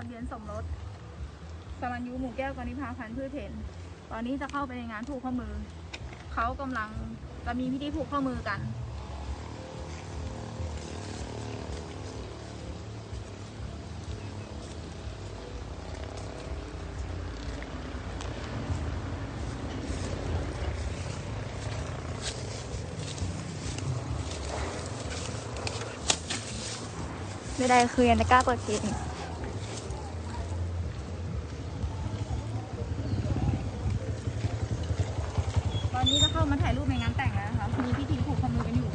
ะเบียนสมรสสรัญยูหมู่แก้วกนิพาพันธ์พืชเห็นตอนนี้จะเข้าไปในงานผูกข้อมือ เขากำลังจะมีพิธีผูกข้อมือกัน ไม่ได้คือยังจะกล้าเปิดเพลง อนนี้จะเข้ามาถ่ายรูปในงานแต่งแล้วนะคะ มีพิธีผูกข้อมือกันอยู่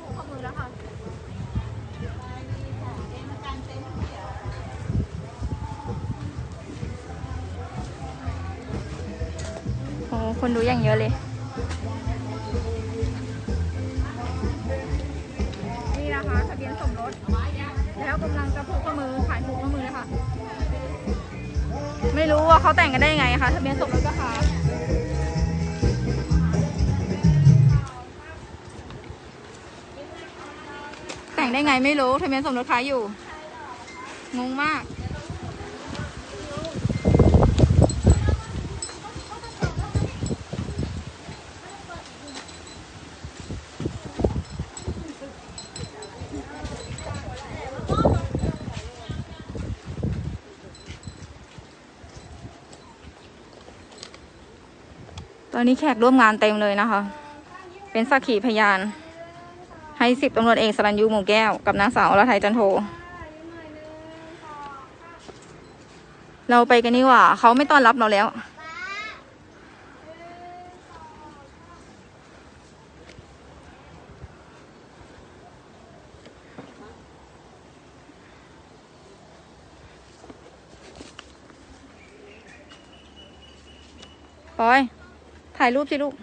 ผูกข้อมือแล้วค่ะโอ้คนดูอย่างเยอะเลย นี่นะคะทะเบียนสมรส แล้วกำลังจะผูกข้อมือขายผูกข้อมือเลยค่ะ ไม่รู้ว่าเขาแต่งกันได้ยังไงคะทะเบียนสมรสก็ค่ะแต่งได้ไงไม่รู้ทะเบียนสมรสค้าอยู่งงมาก ตอนนี้แขกร่วมงานเต็มเลยนะคะ เป็นสักขีพยาน ให้สิบตำรวจเอกสรัญยูหมู่แก้วกับนางสาวอรไทยจันโท เราไปกันนี่ว่า เขาไม่ต้อนรับเราแล้วปอย ถ่ายรูปสิลูก